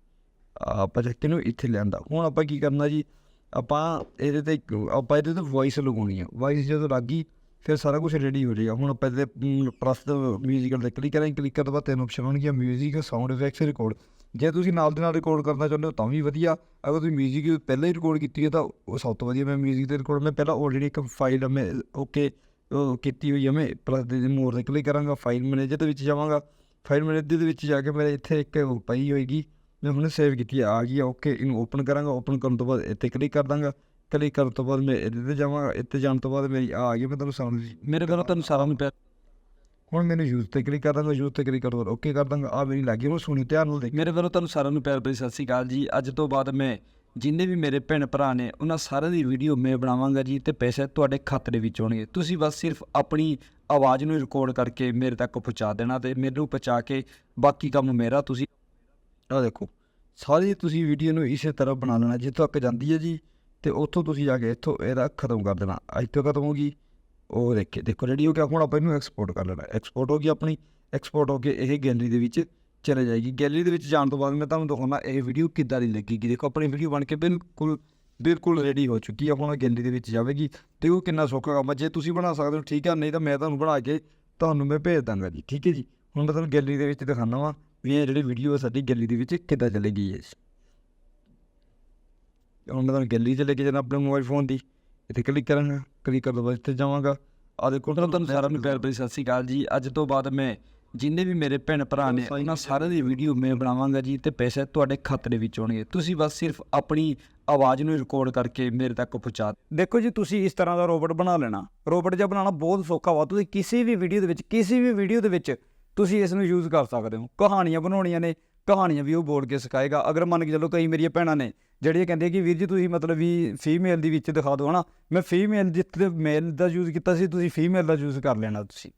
A: ਆਪਾਂ ਚੱਕ ਕੇ ਇਹਨੂੰ ਇੱਥੇ ਲਿਆਂਦਾ ਹੁਣ ਆਪਾਂ ਕੀ ਕਰਨਾ ਜੀ, ਆਪਾਂ ਇਹਦੇ ਤੇ ਆਪਾਂ ਇਹਦੇ ਤੇ ਵੌਇਸ ਲਗਾਉਣੀ ਆ। ਵੌਇਸ ਜਦੋਂ ਲੱਗ ਗਈ, ਫਿਰ ਸਾਰਾ ਕੁਝ ਰੈਡੀ ਹੋ ਜਾਏਗਾ। ਹੁਣ ਆਪਾਂ ਇਹਦੇ ਪ੍ਰਸਤ ਮਿਊਜ਼ੀਕਲ ਤੇ ਕਲਿੱਕ ਕਰਾਂਗੇ। ਕਲਿੱਕ ਕਰਨ ਤੋਂ ਬਾਅਦ ਤਿੰਨ ਆਪਸ਼ਨ ਹੋਣਗੀਆਂ ਮਿਊਜ਼ਿਕ ਸਾਊਂਡ ਇਫੈਕਟਸ ਰਿਕਾਰਡ ਜੇ ਤੁਸੀਂ ਨਾਲ ਦੇ ਨਾਲ ਰਿਕਾਰਡ ਕਰਨਾ ਚਾਹੁੰਦੇ ਹੋ, ਤਾਂ ਵੀ ਵਧੀਆ। ਅਗਰ ਤੁਸੀਂ ਮਿਊਜ਼ਿਕ ਪਹਿਲਾਂ ਹੀ ਰਿਕਾਰਡ ਕੀਤੀ ਹੈ, ਤਾਂ ਉਹ ਸਭ ਤੋਂ ਵਧੀਆ ਮੈਂ ਮਿਊਜ਼ਿਕ ਤੇ ਰਿਕਾਰਡ ਮੈਂ ਪਹਿਲਾਂ ਆਲਰੇਡੀ ਇੱਕ ਫਾਈਲ ਮੈਂ ਓਕੇ ਕੀਤੀ ਹੋਈ ਹੈ ਮੈਂ ਪਲੱਸ ਦੇ ਮੋਰ ਤੇ ਕਲਿੱਕ ਕਰਾਂਗਾ ਫਾਈਲ ਮੈਨੇਜਰ ਦੇ ਵਿੱਚ ਜਾਵਾਂਗਾ। ਫਾਈਲ ਮੈਨੇਜਰ ਦੇ ਵਿੱਚ ਜਾ ਕੇ ਮੇਰੇ ਇੱਥੇ ਇੱਕ ਉਹ ਪਈ ਹੋਏਗੀ ਮੈਂ ਹੁਣੇ ਸੇਵ ਕੀਤੀ ਆ ਗਈ ਓਕੇ ਇਹਨੂੰ ਓਪਨ ਕਰਾਂਗਾ ਓਪਨ ਕਰਨ ਤੋਂ ਬਾਅਦ ਇੱਥੇ ਕਲਿੱਕ ਕਰ ਦਾਂਗਾ। ਕਲਿੱਕ ਕਰਨ ਤੋਂ ਬਾਅਦ ਮੈਂ ਇਹਦੇ ਤੇ ਜਾਵਾਂਗਾ ਇੱਥੇ ਜਾਣ ਤੋਂ ਬਾਅਦ ਮੇਰੀ ਆ ਗਈ ਮੈਂ ਤੁਹਾਨੂੰ ਸਾਊਂਡ ਮੇਰੇ ਕੋਲ ਤੁਹਾਨੂੰ ਸਾਰਾ ਨੂੰ ਪਿਆ। ਹੁਣ ਮੈਨੂੰ ਯੂਜ਼ ਤੇ ਕਲਿੱਕ ਕਰ ਦਾਂਗਾ ਯੂਜ਼ ਤੇ ਕਲਿੱਕ ਤੋਂ ਬਾਅਦ ਓਕੇ ਕਰ ਦਾਂਗਾ ਆ ਮੇਰੀ ਲੱਗੀ ਹੁਣ ਸੁਣੀ ਧਿਆਨ ਨਾਲ ਦੇਖ। ਮੇਰੇ ਵੱਲੋਂ ਤੁਹਾਨੂੰ ਸਾਰਿਆਂ ਨੂੰ ਪਿਆਰ ਭਰੀ ਸਤਿ ਸ਼੍ਰੀ ਅਕਾਲ ਜੀ। ਅੱਜ ਤੋਂ ਬਾਅਦ ਮੈਂ ਜਿੰਨੇ ਵੀ ਮੇਰੇ ਭੈਣ ਭਰਾ ਨੇ, ਉਹਨਾਂ ਸਾਰਿਆਂ ਦੀ ਵੀਡੀਓ ਮੈਂ ਬਣਾਵਾਂਗਾ ਜੀ ਤੇ ਪੈਸੇ ਤੁਹਾਡੇ ਖਾਤੇ ਦੇ ਵਿੱਚ ਆਉਣਗੇ ਤੁਸੀਂ ਬਸ ਸਿਰਫ ਆਪਣੀ ਆਵਾਜ਼ ਨੂੰ ਰਿਕਾਰਡ ਕਰਕੇ ਮੇਰੇ ਤੱਕ ਪਹੁੰਚਾ ਦੇਣਾ ਤੇ ਮੈਨੂੰ ਪਹੁੰਚਾ ਕੇ ਬਾਕੀ ਕੰਮ ਮੇਰਾ ਤੁਸੀਂ ਆ ਦੇਖੋ, ਸਾਰੀ ਤੁਸੀਂ ਵੀਡੀਓ ਨੂੰ ਇਸੇ ਤਰ੍ਹਾਂ ਬਣਾ ਲੈਣਾ, ਜਿੱਥੋਂ ਤੱਕ ਜਾਂਦੀ ਹੈ ਜੀ ਤੇ ਉੱਥੋਂ ਤੁਸੀਂ ਜਾ ਕੇ ਇੱਥੋਂ ਇਹਦਾ ਖਤਮ ਕਰ ਦੇਣਾ। ਇੱਥੋਂ ਖਤਮ ਹੋ ਗਈ। ਉਹ ਦੇਖੇ, ਦੇਖੋ ਜਿਹੜੀ ਹੋ ਗਿਆ ਹੁਣ ਆਪਾਂ ਇਹਨੂੰ ਐਕਸਪੋਰਟ ਕਰ ਲੈਣਾ। ਐਕਸਪੋਰਟ ਹੋ ਗਈ ਆਪਣੀ। ਐਕਸਪੋਰਟ ਹੋ ਕੇ ਇਹ ਗੈਲਰੀ ਦੇ ਵਿੱਚ ਚਲੇ ਜਾਏਗੀ। ਗੈਲਰੀ ਦੇ ਵਿੱਚ ਜਾਣ ਤੋਂ ਬਾਅਦ ਮੈਂ ਤੁਹਾਨੂੰ ਦਿਖਾਉਣਾ ਇਹ ਵੀਡੀਓ ਕਿੱਦਾਂ ਦੀ ਲੱਗੇਗੀ। ਦੇਖੋ ਆਪਣੀ ਵੀਡੀਓ ਬਣ ਕੇ ਬਿਲਕੁਲ ਬਿਲਕੁਲ ਰੈਡੀ ਹੋ ਚੁੱਕੀ ਹੈ ਹੁਣ ਗੈਲਰੀ ਦੇ ਵਿੱਚ ਜਾਵੇਗੀ ਤੇ ਉਹ ਕਿੰਨਾ ਸੌਖਾ ਕੰਮ ਜੇ ਤੁਸੀਂ ਬਣਾ ਸਕਦੇ ਹੋ ਠੀਕ ਹੈ ਨਹੀਂ ਤਾਂ ਮੈਂ ਤੁਹਾਨੂੰ ਬਣਾ ਕੇ ਤੁਹਾਨੂੰ ਮੈਂ ਭੇਜ ਦਾਂਗਾ ਜੀ ਠੀਕ ਹੈ ਜੀ? ਹੁਣ ਮੈਂ ਤੁਹਾਨੂੰ ਗੈਲਰੀ ਦੇ ਵਿੱਚ ਦਿਖਾਉਣਾ ਵਾ ਵੀ ਇਹ ਜਿਹੜੀ ਵੀਡੀਓ ਸਾਡੀ ਗੈਲਰੀ ਦੇ ਵਿੱਚ ਕਿੱਦਾਂ ਚਲੇਗੀ ਹੈ ਹੁਣ ਮੈਂ ਤੁਹਾਨੂੰ ਗੈਲਰੀ 'ਚ ਲੈ ਕੇ ਜਾਣਾ ਆਪਣੇ ਮੋਬਾਈਲ ਫੋਨ ਦੀ। ਇੱਥੇ ਕਲਿੱਕ ਕਰਾਂਗਾ ਕਲਿੱਕ ਕਰਨ ਤੋਂ ਬਾਅਦ ਇੱਥੇ ਜਾਵਾਂਗਾ। ਆ ਦੇਖੋ ਤੁਹਾਨੂੰ ਸਾਰਿਆਂ ਨੂੰ ਪਿਆਰ ਭਰੀ ਸਤਿ ਸ਼੍ਰੀ ਅਕਾਲ ਜੀ। ਅੱਜ ਤੋਂ ਬਾਅਦ ਮੈਂ ਜਿੰਨੇ ਵੀ ਮੇਰੇ ਭੈਣ ਭਰਾ ਨੇ ਉਹਨਾਂ ਸਾਰਿਆਂ ਦੀ ਵੀਡੀਓ ਮੈਂ ਬਣਾਵਾਂਗਾ ਜੀ ਤੇ ਪੈਸੇ ਤੁਹਾਡੇ ਖਾਤੇ ਦੇ ਵਿੱਚ ਆਉਣਗੇ ਤੁਸੀਂ ਬਸ ਸਿਰਫ ਆਪਣੀ ਆਵਾਜ਼ ਨੂੰ ਰਿਕਾਰਡ ਕਰਕੇ ਮੇਰੇ ਤੱਕ ਪਹੁੰਚਾ ਦੇਖੋ ਜੀ ਤੁਸੀਂ ਇਸ ਤਰ੍ਹਾਂ ਦਾ ਰੋਬੋਟ ਬਣਾ ਲੈਣਾ। ਰੋਬੋਟ ਜਿਹਾ ਬਣਾਉਣਾ ਬਹੁਤ ਸੌਖਾ ਵਾ। ਤੁਸੀਂ ਕਿਸੇ ਵੀ ਵੀਡੀਓ ਦੇ ਵਿੱਚ ਕਿਸੇ ਵੀ ਵੀਡੀਓ ਦੇ ਵਿੱਚ ਤੁਸੀਂ ਇਸ ਨੂੰ ਯੂਜ਼ ਕਰ ਸਕਦੇ ਹੋ। ਕਹਾਣੀਆਂ ਬਣਾਉਣੀਆਂ ਨੇ ਕਹਾਣੀਆਂ ਵੀ ਉਹ ਬੋਲ ਕੇ ਸਿਖਾਏਗਾ। ਅਗਰ ਮੰਨ ਕੇ ਚੱਲੋ ਕਈ ਮੇਰੀਆਂ ਭੈਣਾਂ ਨੇ ਜਿਹੜੀਆਂ ਕਹਿੰਦੇ ਕਿ ਵੀਰ ਜੀ ਤੁਸੀਂ ਮਤਲਬ ਵੀ ਫੀਮੇਲ ਦੀ ਵਿੱਚ ਦਿਖਾ ਦਿਓ ਹਨਾ। ਮੈਂ ਫੀਮੇਲ ਜਿੱਥੇ ਮੇਲ ਦਾ ਯੂਜ਼ ਕੀਤਾ ਸੀ ਤੁਸੀਂ ਫੀਮੇਲ ਦਾ ਯੂਜ਼ ਕਰ ਲੈਣਾ ਤੁਸੀਂ।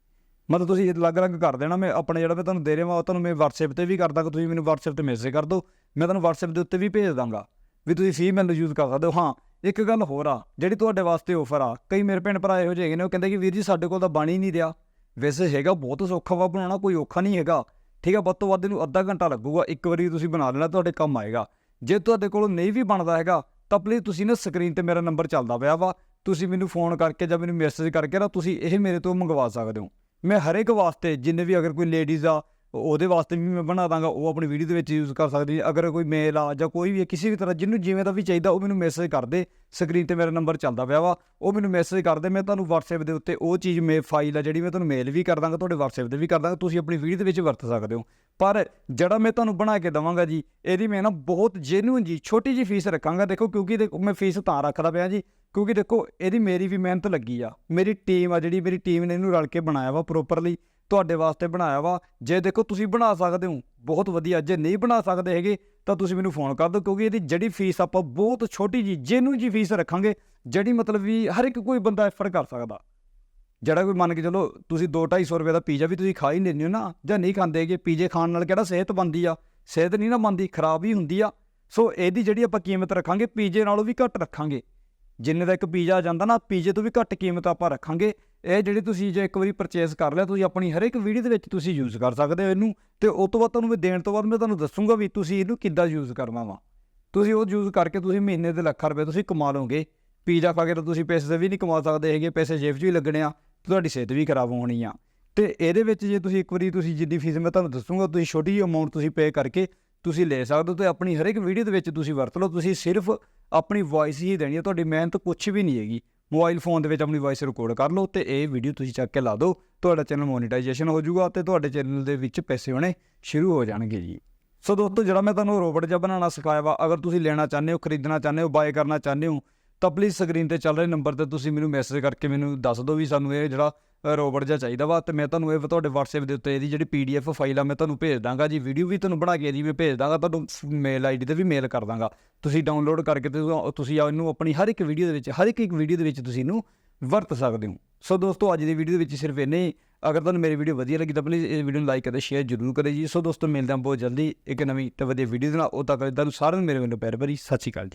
A: ਮਤਲਬ ਤੁਸੀਂ ਅਲੱਗ-ਅਲੱਗ ਕਰ ਦੇਣਾ, ਮੈਂ ਆਪਣੇ ਜਿਹੜਾ ਮੈਂ ਤੁਹਾਨੂੰ ਦੇ ਰਿਹਾ ਉਹ ਤੁਹਾਨੂੰ ਮੈਂ WhatsApp ਤੇ ਵੀ ਕਰ ਦਾਂਗਾ, ਤੁਸੀਂ ਮੈਨੂੰ WhatsApp ਤੇ ਮੈਸੇਜ ਕਰ ਦਿਓ। ਮੈਂ ਤੁਹਾਨੂੰ WhatsApp ਦੇ ਉੱਤੇ ਵੀ ਭੇਜ ਦਾਂਗਾ ਵੀ ਤੁਸੀਂ ਫੀਮੇਲ ਨੂੰ ਯੂਜ਼ ਕਰ ਸਕਦੇ ਹੋ। ਹਾਂ, ਇੱਕ ਗੱਲ ਹੋਰ ਆ, ਜਿਹੜੀ ਤੁਹਾਡੇ ਵਾਸਤੇ ਆਫਰ ਆ, ਕਈ ਮੇਰੇ ਭੈਣ ਭਰਾ ਇਹੋ ਜਿਹੇ ਹੈਗੇ ਨੇ, ਉਹ ਕਹਿੰਦੇ ਕਿ ਵੀਰ ਜੀ ਸਾਡੇ ਕੋਲ ਤਾਂ ਬਣ ਹੀ ਨਹੀਂ ਰਿਹਾ। ਵੈਸੇ ਹੈਗਾ, ਬਹੁਤ ਸੌਖਾ ਵਾ ਬਣਾਉਣਾ, ਕੋਈ ਔਖਾ ਨਹੀਂ ਹੈਗਾ। ਠੀਕ ਆ, ਵੱਧ ਤੋਂ ਵੱਧ ਇਹਨੂੰ ਅੱਧਾ ਘੰਟਾ ਲੱਗੂਗਾ, ਇੱਕ ਵਾਰੀ ਤੁਸੀਂ ਬਣਾ ਲੈਣਾ, ਤੁਹਾਡੇ ਕੰਮ ਆਏਗਾ। ਜੇ ਤੁਹਾਡੇ ਕੋਲ ਨਹੀਂ ਵੀ ਬਣਦਾ ਹੈਗਾ, ਤਾਂ ਪਲੀਜ਼ ਤੁਸੀਂ ਨਾ ਸਕਰੀਨ ਤੇ ਮੇਰਾ ਨੰਬਰ ਚੱਲਦਾ ਪਿਆ ਵਾ। ਤੁਸੀਂ ਮੈਨੂੰ ਫੋਨ ਕਰਕੇ ਜਾਂ ਮੈਨੂੰ ਮੈਸੇਜ ਕਰਕੇ ਨਾ ਤੁਸੀਂ ਇਹ ਮੇਰੇ ਤੋਂ ਮੰਗਵਾ ਸਕਦੇ ਹੋ। ਮੈਂ ਹਰ ਇੱਕ ਵਾਸਤੇ ਜਿੰਨੇ ਵੀ ਅਗਰ ਕੋਈ ਲੇਡੀਜ਼ ਆ ਉਹਦੇ ਵਾਸਤੇ ਵੀ ਮੈਂ ਬਣਾ ਦਾਂਗਾ ਉਹ ਆਪਣੀ ਵੀਡੀਓ ਦੇ ਵਿੱਚ ਯੂਜ਼ ਕਰ ਸਕਦੀ ਹੈ। ਅਗਰ ਕੋਈ ਮੇਲ ਆ ਜਾਂ ਕੋਈ ਵੀ ਹੈ, ਕਿਸੇ ਵੀ ਤਰ੍ਹਾਂ ਜਿਹਨੂੰ ਜਿਵੇਂ ਦਾ ਵੀ ਚਾਹੀਦਾ ਉਹ ਮੈਨੂੰ ਮੈਸੇਜ ਕਰ ਦੇ। ਸਕਰੀਨ ਤੇ ਮੇਰਾ ਨੰਬਰ ਚੱਲਦਾ ਪਿਆ ਵਾ। ਉਹ ਮੈਨੂੰ ਮੈਸੇਜ ਕਰ ਦੇ ਮੈਂ ਤੁਹਾਨੂੰ WhatsApp ਦੇ ਉੱਤੇ ਉਹ ਚੀਜ਼ ਮੇ ਫਾਈਲ ਆ ਜਿਹੜੀ ਮੈਂ ਤੁਹਾਨੂੰ ਮੇਲ ਵੀ ਕਰ ਦਾਂਗਾ ਤੁਹਾਡੇ WhatsApp ਤੇ ਵੀ ਕਰ ਦਾਂਗਾ ਤੁਸੀਂ ਆਪਣੀ ਵੀਡੀਓ ਦੇ ਵਿੱਚ ਵਰਤ ਸਕਦੇ ਹੋ। ਪਰ ਜਿਹੜਾ ਮੈਂ ਤੁਹਾਨੂੰ ਬਣਾ ਕੇ ਦਵਾਂਗਾ ਜੀ ਇਹਦੀ ਮੈਂ ਨਾ ਬਹੁਤ ਜੈਨੂਇਨ ਜੀ ਛੋਟੀ ਜੀ ਫੀਸ ਰੱਖਾਂਗਾ। ਦੇਖੋ ਕਿਉਂਕਿ ਦੇਖੋ ਮੈਂ ਫੀਸ ਤਾਂ ਰੱਖਦਾ ਪਿਆ ਜੀ। ਕਿਉਂਕਿ ਦੇਖੋ ਇਹਦੀ ਮੇਰੀ ਵੀ ਮਿਹਨਤ ਲੱਗੀ ਆ। ਮੇਰੀ ਟੀਮ ਆ ਜਿਹੜੀ ਮੇਰੀ ਟੀਮ ਨੇ ਇਹਨੂੰ ਰਲ ਕੇ ਬਣਾਇਆ ਵਾ ਪ੍ਰੋਪਰਲੀ ਤੁਹਾਡੇ ਵਾਸਤੇ ਬਣਾਇਆ ਵਾ। ਜੇ ਦੇਖੋ ਤੁਸੀਂ ਬਣਾ ਸਕਦੇ ਹੋ, ਬਹੁਤ ਵਧੀਆ। ਜੇ ਨਹੀਂ ਬਣਾ ਸਕਦੇ ਹੈਗੇ, ਤਾਂ ਤੁਸੀਂ ਮੈਨੂੰ ਫੋਨ ਕਰ ਦਿਓ, ਕਿਉਂਕਿ ਇਹਦੀ ਜਿਹੜੀ ਫੀਸ ਆਪਾਂ ਬਹੁਤ ਛੋਟੀ ਜੀ ਜੈਨੂਇਨ ਜੀ ਫੀਸ ਰੱਖਾਂਗੇ, ਜਿਹੜੀ ਮਤਲਬ ਵੀ ਹਰ ਇੱਕ ਕੋਈ ਬੰਦਾ ਐਫਰਟ ਕਰ ਸਕਦਾ। ਜਿਹੜਾ ਕੋਈ ਮੰਨ ਕੇ ਚਲੋ, ਤੁਸੀਂ 2-250 ਰੁਪਏ ਦਾ ਪੀਜ਼ਾ ਵੀ ਤੁਸੀਂ ਖਾ ਹੀ ਲੈਂਦੇ ਹੋ ਨਾ, ਜਾਂ ਨਹੀਂ ਖਾਂਦੇ ਹੈਗੇ ਪੀਜ਼ੇ ਖਾਣ ਨਾਲ ਕਿਹੜਾ ਸਿਹਤ ਬਣਦੀ ਆ? ਸਿਹਤ ਨਹੀਂ ਨਾ ਬਣਦੀ, ਖਰਾਬ ਹੀ ਹੁੰਦੀ ਆ। ਸੋ ਇਹਦੀ ਜਿਹੜੀ ਆਪਾਂ ਕੀਮਤ ਰੱਖਾਂਗੇ ਪੀਜ਼ੇ ਨਾਲੋਂ ਵੀ ਘੱਟ ਰੱਖਾਂਗੇ। ਜਿੰਨੇ ਦਾ ਇੱਕ ਪੀਜ਼ਾ ਆ ਜਾਂਦਾ ਨਾ, ਪੀਜ਼ੇ ਤੋਂ ਵੀ ਘੱਟ ਕੀਮਤ ਆਪਾਂ ਰੱਖਾਂਗੇ। ਇਹ ਜਿਹੜੀ ਤੁਸੀਂ ਜੇ ਇੱਕ ਵਾਰੀ ਪਰਚੇਸ ਕਰ ਲਿਆ, ਤੁਸੀਂ ਆਪਣੀ ਹਰ ਇੱਕ ਵੀਡੀਓ ਦੇ ਵਿੱਚ ਤੁਸੀਂ ਯੂਜ਼ ਕਰ ਸਕਦੇ ਹੋ ਇਹਨੂੰ। ਤੇ ਉਸ ਤੋਂ ਬਾਅਦ ਤੁਹਾਨੂੰ ਮੈਂ ਦੇਣ ਤੋਂ ਬਾਅਦ ਮੈਂ ਤੁਹਾਨੂੰ ਦੱਸੂਗਾ ਵੀ ਤੁਸੀਂ ਇਹਨੂੰ ਕਿੱਦਾਂ ਯੂਜ਼ ਕਰਨਾ ਵਾ। ਤੁਸੀਂ ਉਹ ਯੂਜ਼ ਕਰਕੇ ਤੁਸੀਂ ਮਹੀਨੇ ਦੇ ਲੱਖਾਂ ਰੁਪਏ ਤੁਸੀਂ ਕਮਾ ਲਓਗੇ। ਪੀਜ਼ਾ ਖਾ ਕੇ ਤਾਂ ਤੁਸੀਂ ਪੈਸੇ ਵੀ ਨਹੀਂ ਕਮਾ ਸਕਦੇ ਹੈਗੇ, ਪੈਸੇ ਜੇਬ 'ਚ ਵੀ ਲੱਗਣੇ ਆ ਤੁਹਾਡੀ ਸਿਹਤ ਵੀ ਖਰਾਬ ਹੋਣੀ ਆ। ਤੇ ਇਹਦੇ ਵਿੱਚ ਜੇ ਤੁਸੀਂ ਇੱਕ ਵਾਰੀ ਤੁਸੀਂ ਜਿੰਨੀ ਫੀਸ ਮੈਂ ਤੁਹਾਨੂੰ ਦੱਸੂਗਾ, ਤੁਸੀਂ ਛੋਟੀ ਜਿਹੀ ਅਮਾਉਂਟ ਤੁਸੀਂ ਪੇ ਕਰਕੇ ਤੁਸੀਂ ਲੈ ਸਕਦੇ ਹੋ ਤੇ ਆਪਣੀ ਹਰ ਇੱਕ ਵੀਡੀਓ ਦੇ ਵਿੱਚ ਤੁਸੀਂ ਵਰਤ ਲਓ। ਤੁਸੀਂ ਸਿਰਫ ਆਪਣੀ ਵੌਇਸ ਹੀ ਦੇਣੀ ਹੈ, ਤੁਹਾਡੀ ਮਿਹਨਤ ਕੁਝ ਵੀ ਨਹੀਂ ਹੈਗੀ। ਮੋਬਾਈਲ ਫੋਨ ਦੇ ਵਿੱਚ ਆਪਣੀ ਵੌਇਸ ਰਿਕਾਰਡ ਕਰ ਲਓ ਤੇ ਇਹ ਵੀਡੀਓ ਤੁਸੀਂ ਚੱਕ ਕੇ ਲਾ ਦਿਓ। ਤੁਹਾਡਾ ਚੈਨਲ ਮੋਨੀਟਾਈਜੇਸ਼ਨ ਹੋ ਜਾਊਗਾ ਤੇ ਤੁਹਾਡੇ ਚੈਨਲ ਦੇ ਵਿੱਚ ਪੈਸੇ ਆਉਣੇ ਸ਼ੁਰੂ ਹੋ ਜਾਣਗੇ ਜੀ। ਸੋ ਦੋਸਤੋ, ਜਿਹੜਾ ਮੈਂ ਤੁਹਾਨੂੰ ਰੋਬੋਟ ਜਿਹਾ ਬਣਾਉਣਾ ਸਿਖਾਇਆ ਵਾ, ਅਗਰ ਤੁਸੀਂ ਲੈਣਾ ਚਾਹੁੰਦੇ ਹੋ, ਖਰੀਦਣਾ ਚਾਹੁੰਦੇ ਹੋ ਬਾਏ ਕਰਨਾ ਚਾਹੁੰਦੇ ਹੋ, ਤਾਂ ਪਲੀਜ਼ ਸਕਰੀਨ ਤੇ ਚੱਲ ਰਹੇ ਨੰਬਰ ਤੇ ਤੁਸੀਂ ਮੈਨੂੰ ਮੈਸੇਜ ਕਰਕੇ ਮੈਨੂੰ ਦੱਸ ਦਿਓ ਵੀ ਸਾਨੂੰ ਇਹ ਜਿਹੜਾ ਰੋਬਟ ਜਿਹਾ ਚਾਹੀਦਾ ਵਾ, ਤੇ ਮੈਂ ਤੁਹਾਨੂੰ ਇਹ ਤੁਹਾਡੇ WhatsApp ਦੇ ਉੱਤੇ ਇਹਦੀ ਜਿਹੜੀ PDF ਫਾਈਲ ਆ ਮੈਂ ਤੁਹਾਨੂੰ ਭੇਜ ਦਾਂਗਾ ਜੀ ਵੀਡੀਓ ਵੀ ਤੁਹਾਨੂੰ ਬਣਾ ਕੇ ਇਹਦੀ ਮੈਂ ਭੇਜ ਦਾਂਗਾ, ਤੁਹਾਨੂੰ ਮੇਲ ਆਈਡੀ ਤੇ ਵੀ ਮੇਲ ਕਰ ਦਾਂਗਾ। ਤੁਸੀਂ ਡਾਊਨਲੋਡ ਕਰਕੇ ਤੁਸੀਂ- ਤੁਸੀਂ ਇਹਨੂੰ ਆਪਣੀ ਹਰ ਇੱਕ ਵੀਡੀਓ ਦੇ ਵਿੱਚ, ਹਰ ਇੱਕ ਇੱਕ ਵੀਡੀਓ ਦੇ ਵਿੱਚ ਤੁਸੀਂ ਇਹਨੂੰ ਵਰਤ ਸਕਦੇ ਹੋ। ਸੋ ਦੋਸਤੋ, ਅੱਜ ਦੀ ਵੀਡੀਓ ਦੇ ਵਿੱਚ ਸਿਰਫ ਇੰਨੇ ਹੀ। ਅਗਰ ਤੁਹਾਨੂੰ ਮੇਰੀ ਵੀਡੀਓ ਵਧੀਆ ਲੱਗੀ ਤਾਂ ਪਲੀਜ਼ ਇਹ ਵੀਡੀਓ ਨੂੰ ਲਾਈਕ ਅਤੇ ਸ਼ੇਅਰ ਜ਼ਰੂਰ ਕਰੇ ਜੀ। ਸੋ ਦੋਸਤੋ, ਮਿਲਦੇ ਹਾਂ ਬਹੁਤ ਜਲਦੀ ਇੱਕ ਨਵੀਂ ਤੇ ਵਧੀਆ ਵੀਡੀਓ ਦੇ ਨਾਲ। ਉਹ ਤੱਕ ਤੁਹਾਨੂੰ ਸਾਰਿਆਂ ਨੂੰ ਮੇਰੇ ਵੱਲੋਂ ਪਿਆਰ ਭਰੀ ਸਤਿ ਸ਼੍ਰੀ ਅਕਾਲ ਜੀ।